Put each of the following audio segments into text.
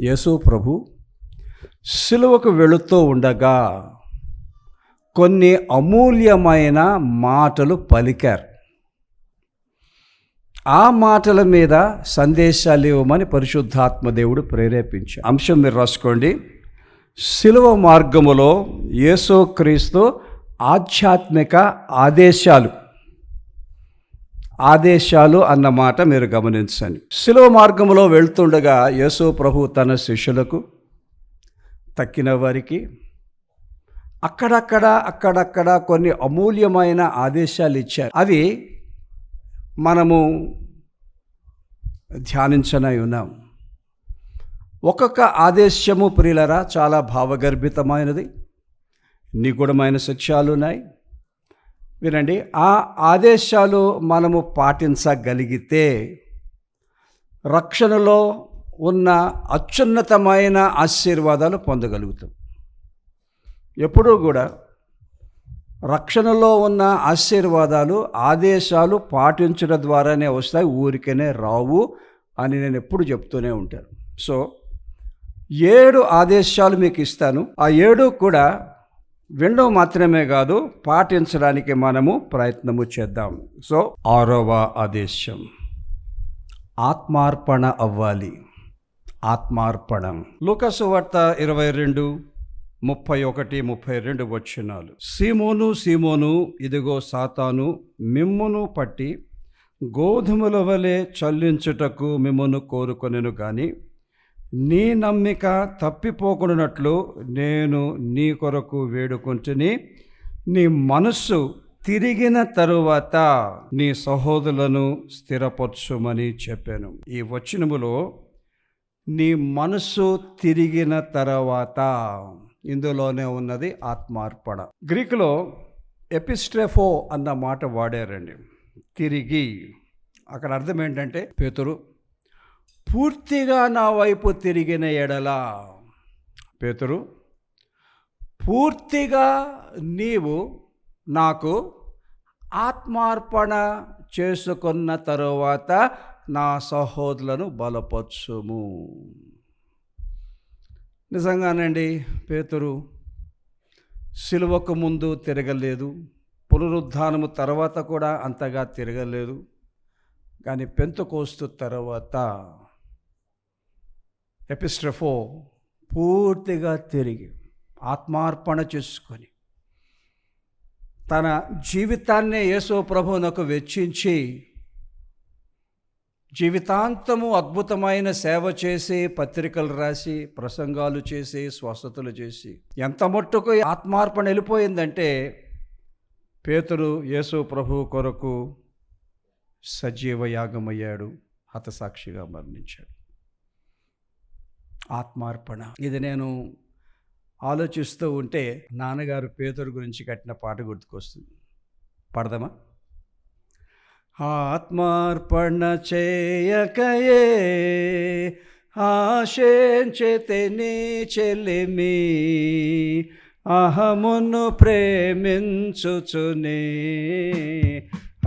యేసు ప్రభు సిలువకు వెళుతూ ఉండగా కొన్ని అమూల్యమైన మాటలు పలికారు. ఆ మాటల మీద సందేశాలు ఇవ్వమని పరిశుద్ధాత్మ దేవుడు ప్రేరేపించారు. అంశం మీరు రాసుకోండి. సిలువ మార్గములో యేసుక్రీస్తు ఆధ్యాత్మిక ఆదేశాలు ఆదేశాలు అన్న మాట మీరు గమనించండి. శిలువ మార్గంలో వెళ్తుండగా యేసు ప్రభు తన శిష్యులకు తక్కిన వారికి అక్కడక్కడ అక్కడక్కడ కొన్ని అమూల్యమైన ఆదేశాలు ఇచ్చారు. అవి మనము ధ్యానించనై ఉన్నాం. ఒక్కొక్క ఆదేశము ప్రియులరా చాలా భావగర్భితమైనది నిగూఢమైన సత్యాలు ఉన్నాయి వినండి ఆ ఆదేశాలు మనము పాటించగలిగితే రక్షణలో ఉన్న అత్యున్నతమైన ఆశీర్వాదాలు పొందగలుగుతాం. ఎప్పుడూ కూడా రక్షణలో ఉన్న ఆశీర్వాదాలు ఆదేశాలు పాటించడం ద్వారానే వస్తాయి ఊరికనే రావు అని నేను ఎప్పుడు చెప్తూనే ఉంటాను. సో ఏడు ఆదేశాలు మీకు ఇస్తాను. ఆ ఏడు కూడా వినడం మాత్రమే కాదు పాటించడానికి మనము ప్రయత్నము చేద్దాం. సో ఆరవ ఆదేశం. ఆత్మార్పణ అవ్వాలి. ఆత్మార్పణం. లూకసు వార్త ఇరవై రెండు ముప్పై ఒకటి ముప్పై రెండు వచ్చినాలు సీమోను సీమోను ఇదిగో సాతాను మిమ్మును పట్టి గోధుమల వలె చల్లించుటకు మిమ్మను కోరుకొనెను కానీ నీ నమ్మిక తప్పిపోకున్నట్లు నేను నీ కొరకు వేడుకుంటుని నీ మనస్సు తిరిగిన తరువాత నీ సహోదరులను స్థిరపరచుమని చెప్పాను. ఈ వచనములో నీ మనస్సు తిరిగిన తర్వాత ఇందులోనే ఉన్నది ఆత్మార్పణ. గ్రీకులో ఎపిస్ట్రెఫో అన్న మాట వాడారండి. తిరిగి అక్కడ అర్థం ఏంటంటే పేతురు పూర్తిగా నా వైపు తిరిగిన ఎడల. పేతురు పూర్తిగా నీవు నాకు ఆత్మార్పణ చేసుకున్న తరువాత నా సహోదరులను బలపరచుము. నిజంగానండి పేతురు సిలువకు ముందు తిరగలేదు పునరుద్ధానము తర్వాత కూడా అంతగా తిరగలేదు కానీ పెంతకోస్తు తర్వాత ఎపిస్ట్రఫో పూర్తిగా తిరిగి ఆత్మార్పణ చేసుకొని తన జీవితాన్నే యేసో ప్రభువునకు వెచ్చించి జీవితాంతము అద్భుతమైన సేవ చేసి పత్రికలు రాసి ప్రసంగాలు చేసి స్వస్థతలు చేసి ఎంత మట్టుకు ఆత్మార్పణ వెళ్ళిపోయిందంటే పేతురు యేసు ప్రభు కొరకు సజీవ యాగమయ్యాడు హతసాక్షిగా మరణించాడు. ఆత్మార్పణ. ఇది నేను ఆలోచిస్తూ ఉంటే నాన్నగారు పేదరు గురించి కట్టిన పాట గుర్తుకొస్తుంది. పడదామా? ఆత్మార్పణ చేయకయే ఆశేంచెతని చెలిమి చెల్లిమి అహమును ప్రేమించుచునే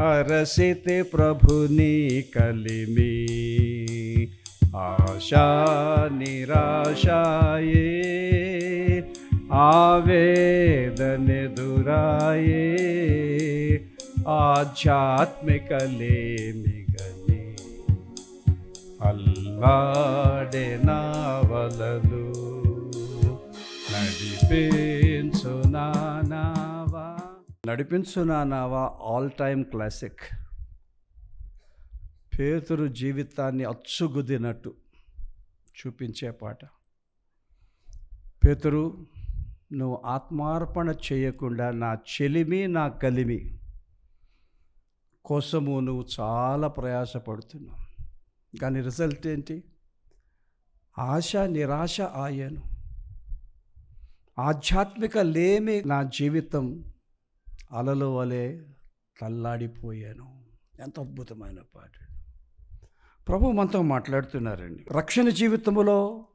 అరసితి ప్రభుని కలిమి. ఆశా నిరాశాయే ఆవేదనెదురాయే ఆధ్యాత్మికలేమిగని అల్లాడే నావలలు నడిపించు నానావా నడిపించు నానావా ఆల్ టైమ్ క్లాసిక్ పేతురు జీవితాన్ని అచ్చుగుదినట్టు చూపించే పాట. పేతురు నువ్వు ఆత్మార్పణ చేయకుండా నా చెలిమి నా కలిమి కోసము నువ్వు చాలా ప్రయాసపడుతున్నావు. కానీ రిజల్ట్ ఏంటి? ఆశ నిరాశ ఆయాను. ఆధ్యాత్మిక లేమి నా జీవితం అలలు వలె తల్లాడిపోయాను. ఎంత అద్భుతమైన పాట ప్రభు మనతో మాట్లాడుతున్నారండి. రక్షణ జీవితంలో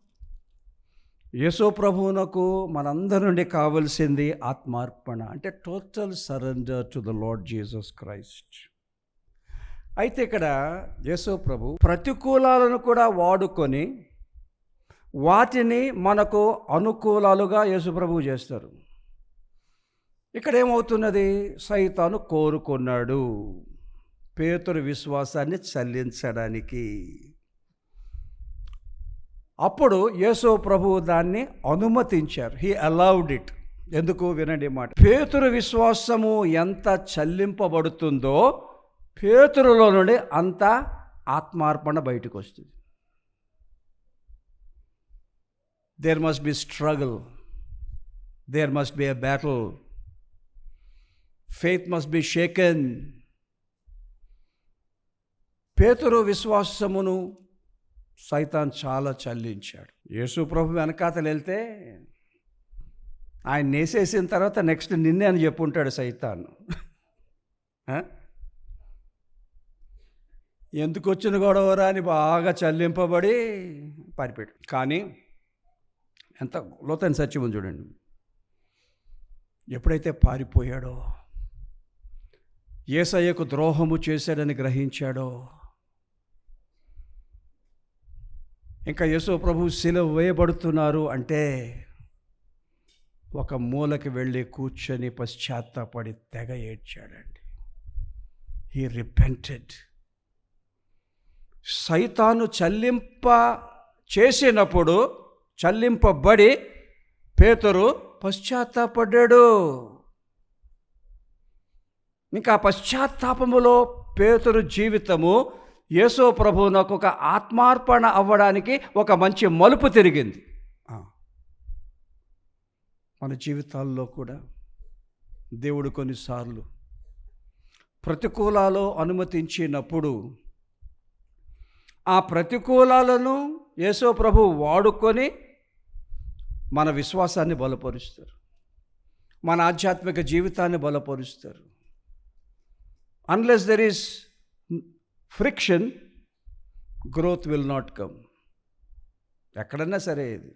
యేసో ప్రభువునకు మనందరి నుండి కావలసింది ఆత్మార్పణ అంటే total surrender to the Lord Jesus Christ అయితే ఇక్కడ యేసో ప్రభు ప్రతికూలాలను కూడా వాడుకొని వాటిని మనకు అనుకూలాలుగా యేసుప్రభు చేస్తారు. ఇక్కడ ఏమవుతున్నది? సైతాను కోరుకున్నాడు. పేతురు విశ్వాసాన్ని చల్లించడానికి. అప్పుడు యేసు ప్రభు దాన్ని అనుమతించారు. హీ అలౌడ్ ఇట్ ఎందుకు? వినండి మాట. పేతురు విశ్వాసము ఎంత చల్లింపబడుతుందో పేతురులో నుండి అంత ఆత్మార్పణ బయటకు వస్తుంది. There must be struggle there must be a battle faith must be shaken Peturu విశ్వాసమును సైతాన్ చాలా చల్లించాడు. యేసు ప్రభు వెనకాతలు వెళ్తే ఆయన నేసేసిన తర్వాత నెక్స్ట్ నిన్నే అని చెప్పుంటాడు సైతాన్. ఎందుకు వచ్చిన గొడవరా అని బాగా చల్లింపబడి పారిపోయాడు. కానీ ఎంత లోతైన సత్యం చూడండి. ఎప్పుడైతే పారిపోయాడో ఏసయ్యకు ద్రోహము చేశాడని గ్రహించాడో ఇంకా యేసు ప్రభు వేయబడుతున్నారు అంటే ఒక మూలకి వెళ్ళి కూర్చొని పశ్చాత్తాపడి తెగ ఏడ్చాడండి. హీ రిపెంటెడ్ సైతాను చల్లింప చేసినప్పుడు చల్లింపబడి పేతురు పశ్చాత్తాపడ్డాడు. ఇంకా పశ్చాత్తాపములో పేతురు జీవితము యేసో ప్రభువునకు ఒక ఆత్మార్పణ అవ్వడానికి ఒక మంచి మలుపు తిరిగింది. మన జీవితాల్లో కూడా దేవుడు కొన్నిసార్లు ప్రతికూలాలు అనుమతించినప్పుడు ఆ ప్రతికూలాలను యేసో ప్రభు వాడుకొని మన విశ్వాసాన్ని బలపరుస్తారు. మన ఆధ్యాత్మిక జీవితాన్ని బలపరుస్తారు. Unless there is friction growth will not come. ఎక్కడన్నా సరే ఇది.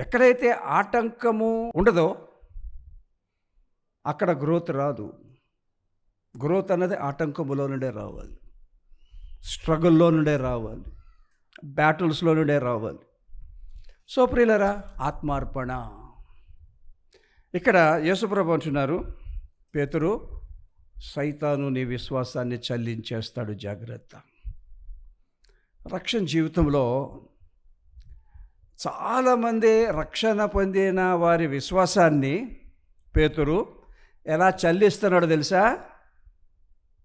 ఎక్కడైతే ఆటంకము ఉండదో అక్కడ గ్రోత్ రాదు. గ్రోత్ అన్నది ఆటంకములో నుండే రావాలి. స్ట్రగుల్లో నుండే రావాలి. బ్యాటిల్స్లో నుండే రావాలి. సో ప్రియులరా ఆత్మార్పణ. ఇక్కడ యేసుప్రభు అంటున్నారు పేతురు సైతాను నీ విశ్వాసాన్ని చల్లించేస్తాడు జాగ్రత్త. రక్షణ జీవితంలో చాలామంది రక్షణ పొందిన వారి విశ్వాసాన్ని పేతురు ఎలా చల్లిస్తున్నాడో తెలుసా?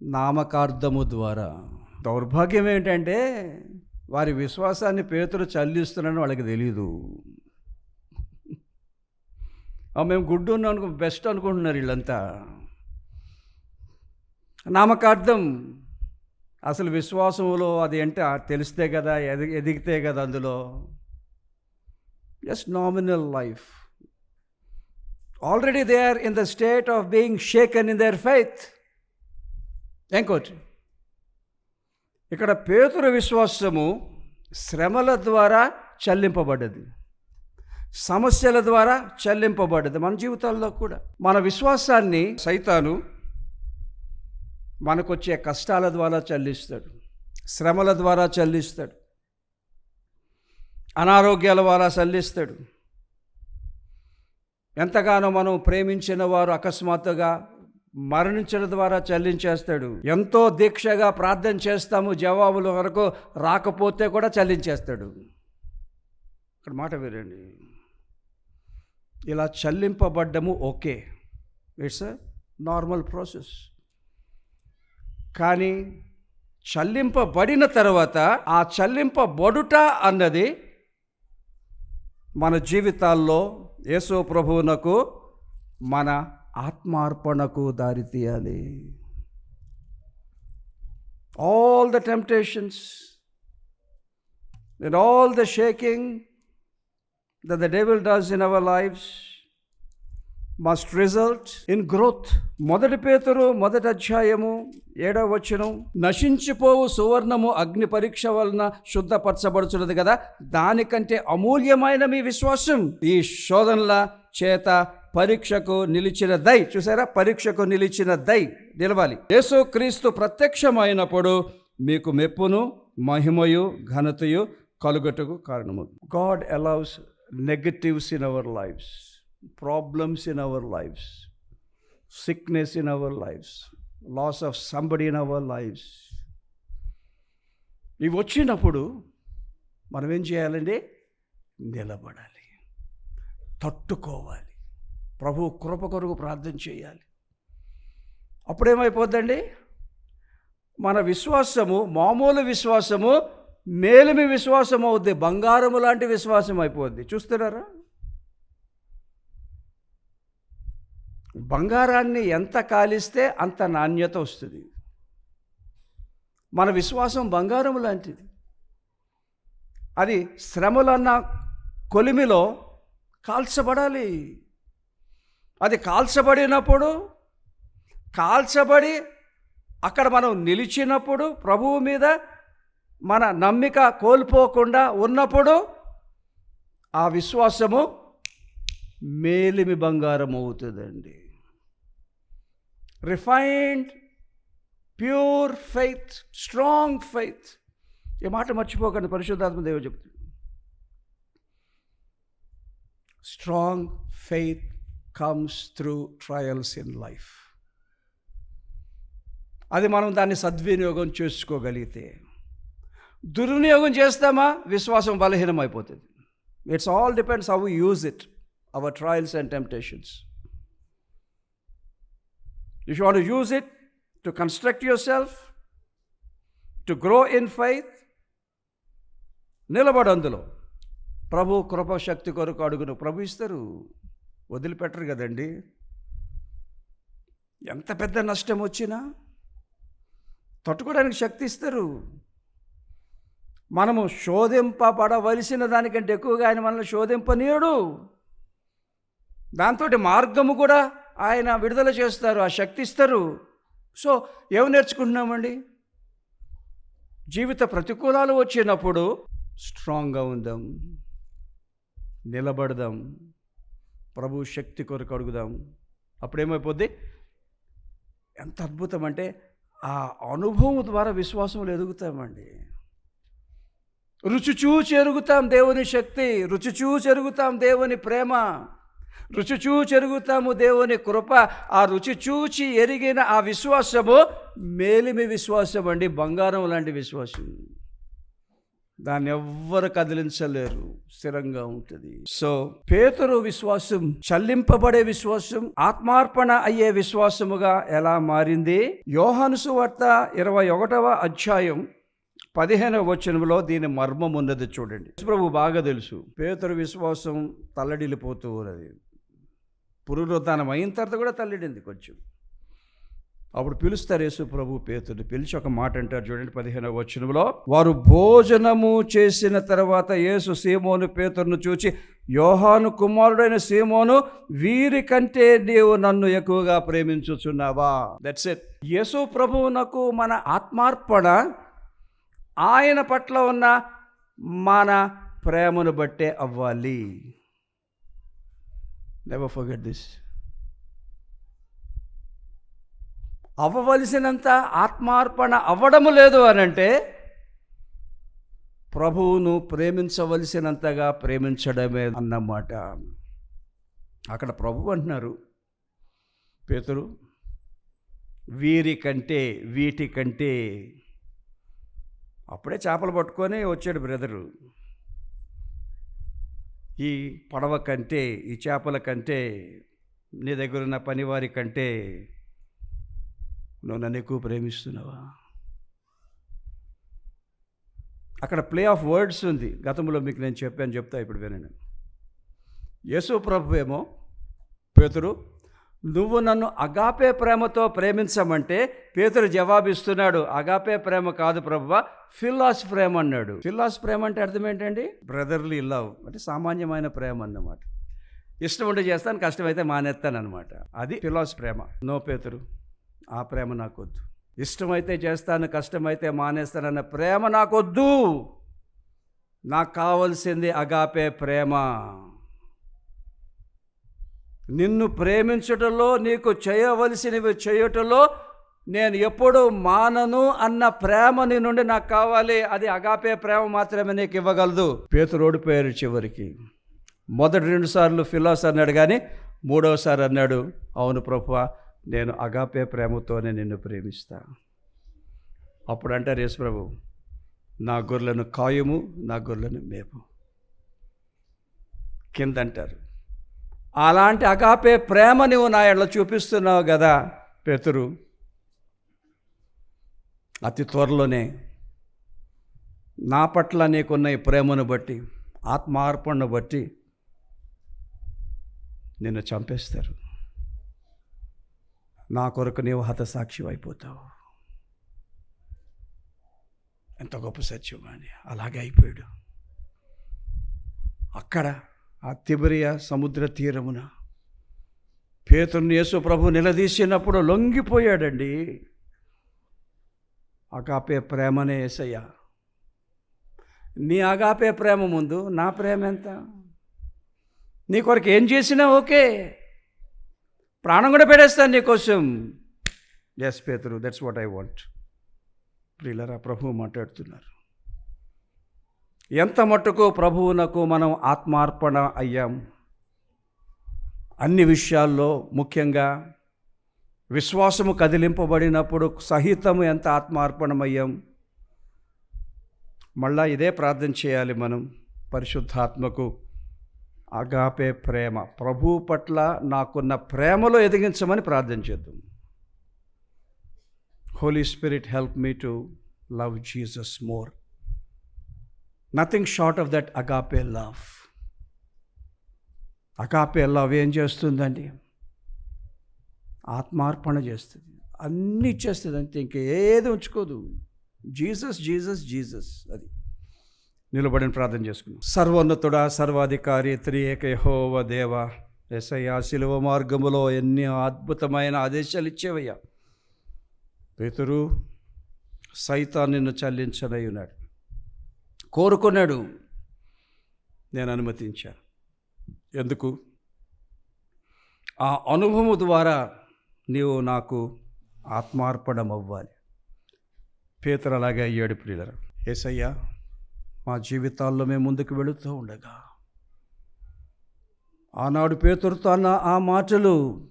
నామకార్థము ద్వారా. దౌర్భాగ్యం ఏంటంటే వారి విశ్వాసాన్ని పేతురు చల్లిస్తున్నాడని వాళ్ళకి తెలియదు మేము గుడ్డు ఉన్నాం అనుకో బెస్ట్ అనుకుంటున్నారు వీళ్ళంతా. నామకార్థం. అసలు విశ్వాసంలో అది అంటే తెలిస్తే కదా ఎది ఎదిగితే కదా అందులో. Just nominal life already they are in the state of being shaken in their faith ఇంకోటి ఇక్కడ పేతురు విశ్వాసము శ్రమల ద్వారా చెల్లింపబడ్డది. సమస్యల ద్వారా చెల్లింపబడ్డది మన జీవితాల్లో కూడా. మన విశ్వాసాన్ని సైతాను మనకొచ్చే కష్టాల ద్వారా చెల్లిస్తాడు శ్రమల ద్వారా చెల్లిస్తాడు అనారోగ్యాల ద్వారా చెల్లిస్తాడు. ఎంతగానో మనం ప్రేమించిన వారు అకస్మాత్తుగా మరణించడం ద్వారా చెల్లించేస్తాడు. ఎంతో దీక్షగా ప్రార్థన చేస్తాము జవాబుల వరకు రాకపోతే కూడా చెల్లించేస్తాడు. ఇక్కడ మాట వినండి. ఇలా చెల్లింపబడ్డము ఓకే. It's normal process. కానీ చల్లింపబడిన తర్వాత ఆ చల్లింపబడుట అన్నది మన జీవితాల్లో యేసు ప్రభువునకు మన ఆత్మార్పణకు దారి తీయాలి all the temptations and all the shaking the the devil does in our lives must result in growth మొదటి పేతురు మొదటి అధ్యాయము ఏడవ వచనం నశించిపోవు సువర్ణము అగ్ని పరీక్ష వలన శుద్ధపరచబడుచున్నది కదా? దానికంటే అమూల్యమైన మీ విశ్వాసం. ఈ శోధనల చేత పరీక్షకు నిలిచిన దై. చూసారా? పరీక్షకు నిలిచిన దై నిలవాలి. యేసు క్రీస్తు ప్రత్యక్షమైనప్పుడు మీకు మెప్పును మహిమయు ఘనతయు కలుగటకు కారణము. God allows negatives in our lives problems in our lives sickness in our lives loss of somebody in our lives ఇవి వచ్చినప్పుడు మనం ఏం చేయాలండి? నిలబడాలి. తట్టుకోవాలి. ప్రభు కృప కొరకు ప్రార్థన చేయాలి. అప్పుడేమైపోద్దండి? మన విశ్వాసము మామూలు విశ్వాసము మేలిమి విశ్వాసం అవుద్ది బంగారము లాంటి విశ్వాసం అయిపోద్ది చూస్తున్నారా? బంగారాన్ని ఎంత కాలిస్తే అంత నాణ్యత వస్తుంది. మన విశ్వాసం బంగారం లాంటిది. అది శ్రమలన్న కొలిమిలో కాల్చబడాలి. అది కాల్చబడినప్పుడు కాల్చబడి అక్కడ మనం నిలిచినప్పుడు ప్రభువు మీద మన నమ్మిక కోల్పోకుండా ఉన్నప్పుడు ఆ విశ్వాసము మేలిమి బంగారం అవుతుందండి refined pure faith strong faith. ఈ మాట మర్చిపోకండి పరిశుద్ధాత్మ దేవ చెప్తుంది. Strong faith comes through trials in life. అది మనం దాన్ని సద్వినియోగం చేసుకోగలిగితే. దుర్వినియోగం చేస్తామా? విశ్వాసం బలహీనం అయిపోతుంది it's all depends how use it our trials and temptations If you want to it to construct construct self to grow in faith, నిలబడు అందులో. ప్రభు కృపశక్తి కొరకు అడుగును. ప్రభు ఇస్తారు. వదిలిపెట్టరు కదండి. ఎంత పెద్ద నష్టం వచ్చినా తట్టుకోవడానికి శక్తి ఇస్తారు. మనము శోధింపబడవలసిన దానికంటే ఎక్కువగా ఆయన మనల్ని శోధింపనీయడు. దాంతో మార్గము కూడా ఆయన విడుదల చేస్తారు ఆ శక్తి ఇస్తారు. సో ఏమి నేర్చుకుంటున్నామండి? జీవిత ప్రతికూలాలు వచ్చినప్పుడు స్ట్రాంగ్గా ఉందాం నిలబడదాం ప్రభు శక్తి కొరకు అడుగుదాం. అప్పుడేమైపోద్ది? ఎంత అద్భుతం అంటే ఆ అనుభవం ద్వారా విశ్వాసంలో ఎదుగుతామండి. రుచి చూచి ఎరుగుతాం దేవుని శక్తి రుచి చూచి ఎరుగుతాం దేవుని ప్రేమ. రుచి చూచెరుగుతాము దేవుని కృప. ఆ రుచి చూచి ఎరిగిన ఆ విశ్వాసము మేలిమి విశ్వాసం అండి బంగారం లాంటి విశ్వాసం. దాన్ని ఎవ్వరు కదిలించలేరు స్థిరంగా ఉంటుంది. సో పేతురు విశ్వాసం చల్లింపబడే విశ్వాసం ఆత్మార్పణ అయ్యే విశ్వాసముగా ఎలా మారింది? యోహానుసు వార్త ఇరవై ఒకటవ అధ్యాయం పదిహేనవ వచనంలో దీని మర్మం ఉన్నది చూడండి ప్రభు బాగా తెలుసు పేతురు విశ్వాసం తల్లడిల్లిపోతూ ఉన్నది. పునరుద్ధానం అయిన తర్వాత కూడా తల్లిడింది కొంచెం. అప్పుడు పిలుస్తారు యేసు ప్రభు పేతుడు పిలిచి ఒక మాట అంటారు చూడండి పదిహేనవ వచనంలో. వారు భోజనము చేసిన తర్వాత యేసు సీమోను పేతురును చూచి యోహాను కుమారుడైన సీమోను వీరి కంటే నీవు నన్ను ఎక్కువగా ప్రేమించుచున్నావా? దట్స్ ఇట్ యేసు ప్రభువునకు మన ఆత్మార్పణ ఆయన పట్ల ఉన్న మన ప్రేమను బట్టే అవ్వాలి. నెవర్ ఫర్గెట్ దిస్ అవ్వవలసినంత ఆత్మార్పణ అవ్వడము లేదు అని అంటే ప్రభువును ప్రేమించవలసినంతగా ప్రేమించడమే అన్నమాట. అక్కడ ప్రభు అంటున్నారు పేతురు వీరికంటే వీటికంటే అప్పుడే చేపలు పట్టుకొని వచ్చాడు బ్రదరు. ఈ పడవ కంటే ఈ చేపల కంటే నీ దగ్గర ఉన్న పనివారి కంటే నువ్వు నన్ను ఎక్కువ ప్రేమిస్తున్నావా? అక్కడ ప్లే ఆఫ్ వర్డ్స్ ఉంది. గతంలో మీకు నేను చెప్పాను చెప్తా ఇప్పుడు వినండి. యేసు ప్రభు ఏమో పేతురు నువ్వు నన్ను అగాపే ప్రేమతో ప్రేమించమంటే పేతురు జవాబిస్తున్నాడు. అగాపే ప్రేమ కాదు ప్రభువ ఫిల్లాస్ ప్రేమ అన్నాడు. ఫిల్లాస్ ప్రేమ అంటే అర్థం ఏంటండి? బ్రదర్లీ లవ్ అంటే సామాన్యమైన ప్రేమ అన్నమాట. ఇష్టం ఉంటే చేస్తాను కష్టమైతే మానేస్తాను అనమాట అది ఫిలాస్ ప్రేమ. నో పేతురు ఆ ప్రేమ నాకొద్దు. ఇష్టమైతే చేస్తాను కష్టమైతే మానేస్తానన్న ప్రేమ నాకొద్దు. నాకు కావలసింది అగాపే ప్రేమ. నిన్ను ప్రేమించటంలో నీకు చేయవలసినవి చేయటంలో నేను ఎప్పుడు మానను అన్న ప్రేమ నీ నుండి నాకు కావాలి. అది అగాపే ప్రేమ మాత్రమే నీకు ఇవ్వగలదు. పేతురు ఓడిపోయారు చివరికి. మొదటి రెండు సార్లు ఫిలాస్ అన్నాడు కానీ మూడవసారి అన్నాడు అవును ప్రభు నేను అగాపే ప్రేమతోనే నిన్ను ప్రేమిస్తా. అప్పుడు అంటారు యేసు ప్రభు నా గొర్రెలను కాయము నా గొర్రెలను మేపు. కింద అంటారు అలాంటి అగాపే ప్రేమ నువ్వు నా ఎడల చూపిస్తున్నావు కదా పేతురు. అతి త్వరలోనే నా పట్ల నీకున్న ఈ ప్రేమను బట్టి ఆత్మార్పణను బట్టి నిన్ను చంపేస్తారు. నా కొరకు నీవు హతసాక్షి అయిపోతావు. ఎంత గొప్ప సత్యం అని. అలాగే అయిపోయాడు. అక్కడ ఆ తిబరియ సముద్ర తీరమున. పేతుని యేసు ప్రభు నిలదీసినప్పుడు లొంగిపోయాడండి. అగాపే ప్రేమనే ఏసయ్య. నీ అగాపే ప్రేమ ముందు నా ప్రేమ ఎంత? నీ కొరకు ఏం చేసినా ఓకే. ప్రాణం కూడా పెడేస్తాను నీకోసం ఎస్ పేతురు దట్స్ వాట్ ఐ వాంట్ ప్రియులరా ప్రభువు మాట్లాడుతున్నారు. ఎంత మట్టుకు ప్రభువునకు మనం ఆత్మార్పణ అయ్యాం? అన్ని విషయాల్లో ముఖ్యంగా విశ్వాసము కదిలింపబడినప్పుడు సహితము ఎంత ఆత్మార్పణమయ్యాం? మళ్ళా ఇదే ప్రార్థన చేయాలి మనం పరిశుద్ధాత్మకు అగాపే ప్రేమ. ప్రభు పట్ల నాకున్న ప్రేమలో ఎదిగించమని ప్రార్థన చేద్దాం. Holy spirit help me to love Jesus more nothing short of that agape love agape love ఏం చేస్తుందండి? ఆత్మార్పణ చేస్తుంది. అన్నీ ఇచ్చేస్తుంది అంతే ఇంకేది ఉంచుకోదు. జీసస్ జీసస్ జీసస్ అది. నిలబడిన ప్రార్థన చేసుకున్నాం. సర్వోన్నతుడా సర్వాధికారి త్రియేక యెహోవా దేవ ఎసయ్యా శిలువ మార్గములో ఎన్ని అద్భుతమైన ఆదేశాలు ఇచ్చేవయ్యా. పేతురు సైతాన్ని నిన్ను చల్లించనై ఉన్నాడు కోరుకున్నాడు. నేను అనుమతించాను. ఎందుకు? ఆ అనుభవం ద్వారా నీవు నాకు ఆత్మార్పణం అవ్వాలి పేతురు అలాగే అయ్యాడు ప్రియులరు. ఏసయ్యా మా జీవితాల్లో మేము ముందుకు వెళుతూ ఉండగా ఆనాడు పేతురుతో అన్న ఆ మాటలు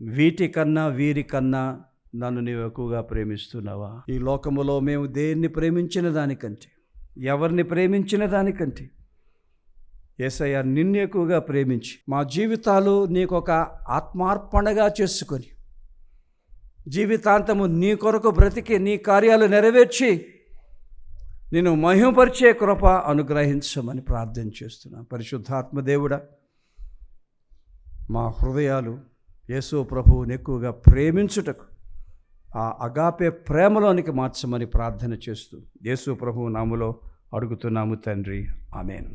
వీటికన్నా వీరికన్నా నన్ను నీవు ఎక్కువగా ప్రేమిస్తున్నావా? ఈ లోకములో మేము దేన్ని ప్రేమించిన దానికంటే ఎవరిని ప్రేమించిన దానికంటే. ఏసయ్య నిన్ను ఎక్కువగా ప్రేమించి మా జీవితాలు నీకు ఒక ఆత్మార్పణగా చేసుకొని జీవితాంతము నీ కొరకు బ్రతికి నీ కార్యాలు నెరవేర్చి నేను మహిమపరిచే కృప అనుగ్రహించమని ప్రార్థన చేస్తున్నాను పరిశుద్ధాత్మ దేవుడా మా హృదయాలు యేసు ప్రభువుని ఎక్కువగా ప్రేమించుటకు ఆ అగాపే ప్రేమలోనికి మార్చమని ప్రార్థన చేస్తూ యేసు ప్రభు నాములో అడుగుతున్నాము తండ్రి. ఆమెను.